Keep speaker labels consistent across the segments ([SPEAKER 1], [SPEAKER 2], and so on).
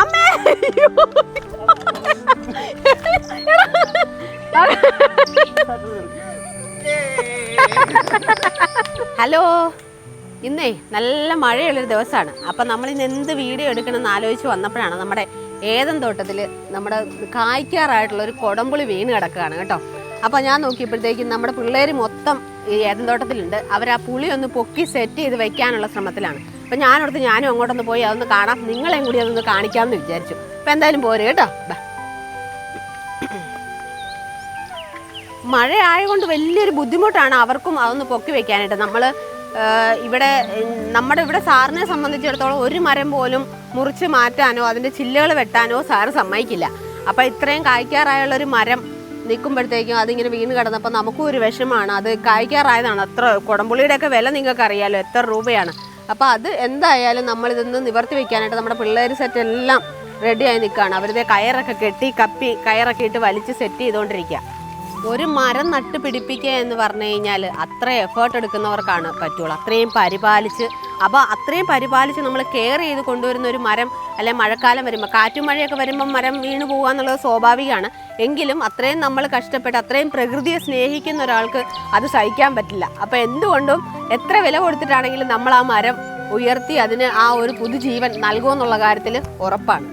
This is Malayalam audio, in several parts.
[SPEAKER 1] അമ്മേ ഹലോ. ഇന്നേ നല്ല മഴയുള്ളൊരു ദിവസമാണ്. അപ്പം നമ്മൾ ഇന്ന് എന്ത് വീഡിയോ എടുക്കണമെന്ന് ആലോചിച്ച് വന്നപ്പോഴാണ് നമ്മുടെ ഏതം തോട്ടത്തിൽ നമ്മുടെ കായ്ക്കാറായിട്ടുള്ള ഒരു കൊടമ്പുളി വീണ് കിടക്കുകയാണ് കേട്ടോ. അപ്പോൾ ഞാൻ നോക്കിയപ്പോഴത്തേക്കും നമ്മുടെ പിള്ളേർ മൊത്തം ഈ ഏതം തോട്ടത്തിലുണ്ട്. അവർ ആ പുളി ഒന്ന് പൊക്കി സെറ്റ് ചെയ്ത് വെക്കാനുള്ള ശ്രമത്തിലാണ്. അപ്പം ഞാനോടത്ത് ഞാനും അങ്ങോട്ടൊന്ന് പോയി അതൊന്ന് കാണാം. നിങ്ങളെയും കൂടി അതൊന്ന് കാണിക്കാമെന്ന് വിചാരിച്ചു. അപ്പം എന്തായാലും പോരെ കേട്ടോ. മഴ ആയതുകൊണ്ട് വലിയൊരു ബുദ്ധിമുട്ടാണ് അവർക്കും അതൊന്ന് പൊക്കി വെക്കാനായിട്ട്. നമ്മൾ ഇവിടെ നമ്മുടെ ഇവിടെ സാറിനെ സംബന്ധിച്ചിടത്തോളം ഒരു മരം പോലും മുറിച്ച് മാറ്റാനോ അതിന്റെ ചില്ലകൾ വെട്ടാനോ സാറ് സമ്മതിക്കില്ല. അപ്പോൾ ഇത്രയും കായ്ക്കാറായുള്ളൊരു മരം നിൽക്കുമ്പോഴത്തേക്കും അതിങ്ങനെ വീണ് കിടന്നപ്പോൾ നമുക്കും ഒരു വിഷമാണ്. അത് കായ്ക്കാറായതാണ്. അത്ര കുടംപുളിയുടെയൊക്കെ വില നിങ്ങൾക്ക് അറിയാലോ എത്ര രൂപയാണ്. അപ്പോൾ അത് എന്തായാലും നമ്മളിതൊന്ന് നിവർത്തി വെക്കാനായിട്ട് നമ്മുടെ പിള്ളേർ സെറ്റ് എല്ലാം റെഡിയായി നിൽക്കുകയാണ്. അവരുടെ കയറൊക്കെ കെട്ടി കപ്പി കയറൊക്കെ ഇട്ട് വലിച്ച് സെറ്റ് ചെയ്തുകൊണ്ടിരിക്കുക. ഒരു മരം നട്ട് പിടിപ്പിക്കുക എന്ന് പറഞ്ഞു കഴിഞ്ഞാൽ അത്ര എഫേർട്ട് എടുക്കുന്നവർക്കാണ് പറ്റുള്ളൂ. അത്രയും പരിപാലിച്ച് അപ്പോൾ അത്രയും പരിപാലിച്ച് നമ്മൾ കെയർ ചെയ്ത് കൊണ്ടുവരുന്ന ഒരു മരം അല്ലെ മഴക്കാലം വരുമ്പോൾ കാറ്റും മഴയൊക്കെ വരുമ്പോൾ മരം വീണ് പോകുക എന്നുള്ളത് സ്വാഭാവികമാണ്. എങ്കിലും അത്രയും നമ്മൾ കഷ്ടപ്പെട്ട് അത്രയും പ്രകൃതിയെ സ്നേഹിക്കുന്ന ഒരാൾക്ക് അത് സഹിക്കാൻ പറ്റില്ല. അപ്പോൾ എന്തുകൊണ്ടും എത്ര വില കൊടുത്തിട്ടാണെങ്കിലും നമ്മൾ ആ മരം ഉയർത്തി അതിന് ആ ഒരു പുതുജീവൻ നൽകുമെന്നുള്ള കാര്യത്തിൽ ഉറപ്പാണ്.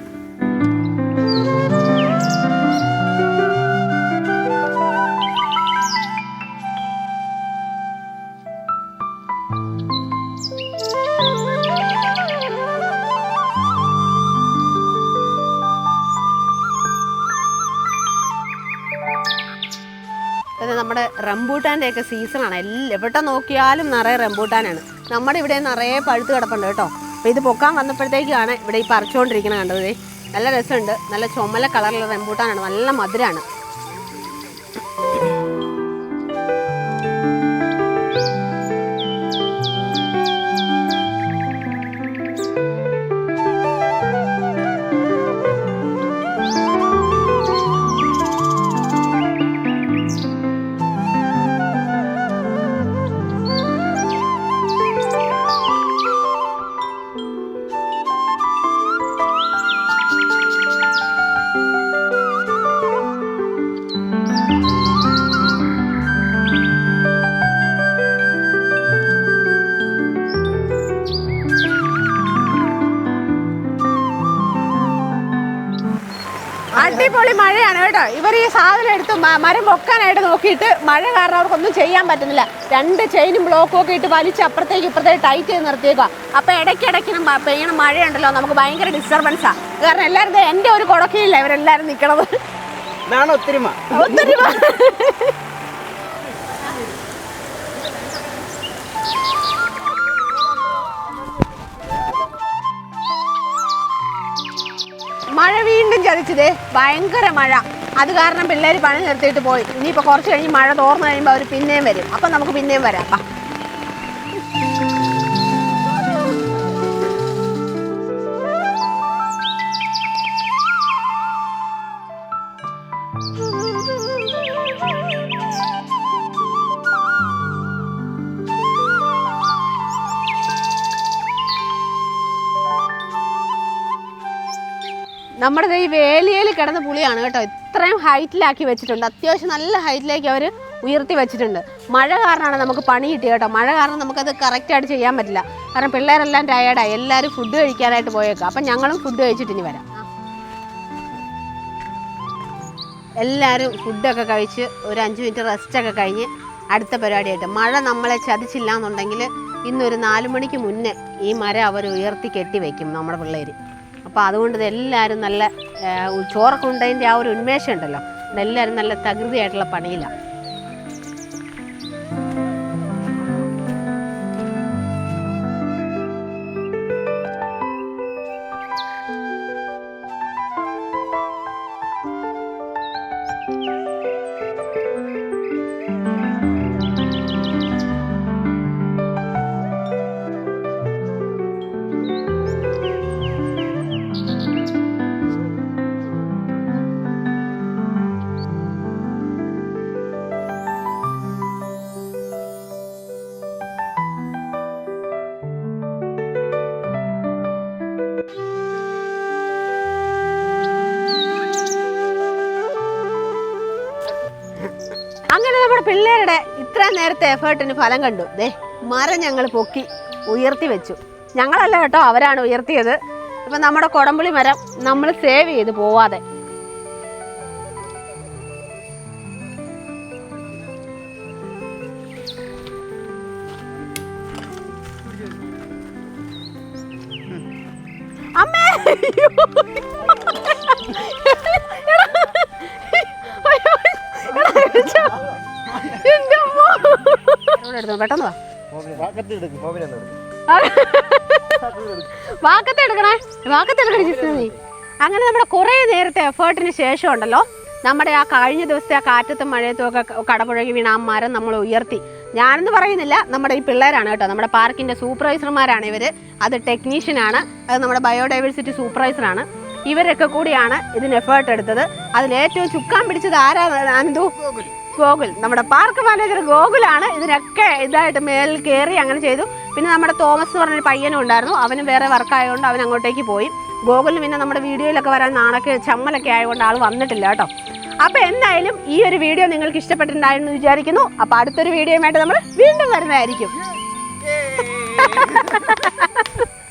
[SPEAKER 1] അത് നമ്മുടെ റംബൂട്ടാന്റെ ഒക്കെ സീസണാണ്. എല്ലാം എവിടെ നോക്കിയാലും നിറയെ റംബൂട്ടാനാണ്. നമ്മുടെ ഇവിടെ നിറയെ പഴുത്ത് കിടപ്പുണ്ട് കേട്ടോ. അപ്പോൾ ഇത് പൊക്കാൻ വന്നപ്പോഴത്തേക്കാണ് ഇവിടെ ഈ പറിച്ചുകൊണ്ടിരിക്കുന്നത് കണ്ടത്. നല്ല രസമുണ്ട്. നല്ല ചുമല കളറിലുള്ള റംബൂട്ടാനാണ്. നല്ല മധുരമാണ് അടിപൊളി മഴയാണ് കേട്ടോ. ഇവർ ഈ സാധനം എടുത്ത് മരം പൊക്കാനായിട്ട് നോക്കിയിട്ട് മഴ കാരണം അവർക്കൊന്നും ചെയ്യാൻ പറ്റുന്നില്ല. രണ്ട് ചെയിനും ബ്ലോക്കും ഒക്കെ ഇട്ട് വലിച്ച് അപ്പുറത്തേക്ക് ഇപ്പുറത്തേക്ക് ടൈറ്റ് ചെയ്ത് നിർത്തിയേക്കുക അപ്പോൾ ഇടയ്ക്കിടയ്ക്ക് പെയ്യണ മഴയുണ്ടല്ലോ. നമുക്ക് ഭയങ്കര ഡിസ്റ്റർബൻസാണ് കാരണം എല്ലാവരും എന്റെ ഒരു കുടക്കയില്ല ഇവരെല്ലാവരും നിൽക്കണത് ഒത്തിരി ഒത്തിരി മഴ വീണ്ടും ചതിച്ചതേ. ഭയങ്കര മഴ. അത് കാരണം പിള്ളേർ പണി നിർത്തിയിട്ട് പോയി. ഇനിയിപ്പോൾ കുറച്ച് കഴിഞ്ഞ് മഴ തോർന്നു കഴിയുമ്പോൾ അവർ പിന്നെയും വരും. അപ്പം നമുക്ക് പിന്നെയും വരാം. നമ്മുടെ ഈ വേലിയിൽ കിടന്ന പുളിയാണ് കേട്ടോ. ഇത്രയും ഹൈറ്റിലാക്കി വെച്ചിട്ടുണ്ട്. അത്യാവശ്യം നല്ല ഹൈറ്റിലേക്ക് അവർ ഉയർത്തി വെച്ചിട്ടുണ്ട്. മഴ കാരണമാണ് നമുക്ക് പണി കിട്ടിയത് കേട്ടോ. മഴ കാരണം നമുക്കത് കറക്റ്റായിട്ട് ചെയ്യാൻ പറ്റില്ല. കാരണം പിള്ളേരെല്ലാം ടയേർഡായി എല്ലാവരും ഫുഡ് കഴിക്കാനായിട്ട് പോയേക്കാം. അപ്പം ഞങ്ങളും ഫുഡ് കഴിച്ചിട്ട് ഇനി വരാം. എല്ലാവരും ഫുഡൊക്കെ കഴിച്ച് ഒരു അഞ്ച് മിനിറ്റ് റെസ്റ്റൊക്കെ കഴിഞ്ഞ് അടുത്ത പരിപാടിയായിട്ട്. മഴ നമ്മളെ ചതിച്ചില്ല എന്നുണ്ടെങ്കിൽ ഇന്നൊരു നാല് മണിക്ക് മുന്നേ ഈ മരം അവർ ഉയർത്തി കെട്ടി വെക്കും നമ്മുടെ പിള്ളേർ അപ്പോൾ അതുകൊണ്ട് എല്ലാവരും നല്ല ചോറൊക്കെ ഉണ്ടതിന്റെ ആ ഒരു ഉന്മേഷം ഉണ്ടല്ലോ. എല്ലാവരും നല്ല തകൃതിയായിട്ടുള്ള പണിയിലാണ് പിള്ളേരുടെ ഇത്ര നേരത്തെ എഫേർട്ടിന് ഫലം കണ്ടു. ദേ മരം ഞങ്ങൾ പൊക്കി ഉയർത്തി വെച്ചു. ഞങ്ങളല്ല കേട്ടോ അവരാണ് ഉയർത്തിയത്. ഇപ്പം നമ്മുടെ കൊടമ്പുളി മരം നമ്മൾ സേവ് ചെയ്ത് പോവാതെ. അമ്മേ എടുത്തോ, പെട്ടെന്ന് വാ. വാക്കത്തെ എടുക്കണേ? വാക്കത്തെ എടുക്കണേ നീ അങ്ങനെ നമ്മുടെ കുറേ നേരത്തെ എഫേർട്ടിന് ശേഷം ഉണ്ടല്ലോ. നമ്മുടെ ആ കഴിഞ്ഞ ദിവസത്തെ ആ കാറ്റത്തും മഴയത്തും ഒക്കെ കടപുഴകി വീണ ആ മരം നമ്മൾ ഉയർത്തി. ഞാനെന്ന് പറയുന്നില്ല നമ്മുടെ ഈ പിള്ളേരാണ് കേട്ടോ. നമ്മുടെ പാർക്കിന്റെ സൂപ്പർവൈസർമാരാണ് ഇവർ. അത് ടെക്നീഷ്യനാണ് അത് നമ്മുടെ ബയോഡൈവേഴ്സിറ്റി സൂപ്പർവൈസറാണ് ഇവരൊക്കെ കൂടിയാണ് ഇതിന് എഫേർട്ട് എടുത്തത്. അതിൽ ഏറ്റവും ചുക്കാൻ പിടിച്ചത് ആരാ അനന്തു ഗോകുൽ. നമ്മുടെ പാർക്ക് മാനേജർ ഗോകുലാണ് ഇതിനൊക്കെ ഇതായിട്ട് മേലിൽ കയറി അങ്ങനെ ചെയ്തു. പിന്നെ നമ്മുടെ തോമസ് പറഞ്ഞൊരു പയ്യനും ഉണ്ടായിരുന്നു. അവനും വേറെ വർക്കായതുകൊണ്ട് അവൻ അങ്ങോട്ടേക്ക് പോയി. ഗോകുലിന് പിന്നെ നമ്മുടെ വീഡിയോയിലൊക്കെ വരാൻ നാണൊക്കെ ചമ്മലൊക്കെ ആയതുകൊണ്ട് ആൾ വന്നിട്ടില്ല കേട്ടോ. അപ്പോൾ എന്തായാലും ഈ ഒരു വീഡിയോ നിങ്ങൾക്ക് ഇഷ്ടപ്പെട്ടിട്ടുണ്ടായിരുന്നു വിചാരിക്കുന്നു. അപ്പോൾ അടുത്തൊരു വീഡിയോയുമായിട്ട് നമ്മൾ വീണ്ടും വരുന്നതായിരിക്കും.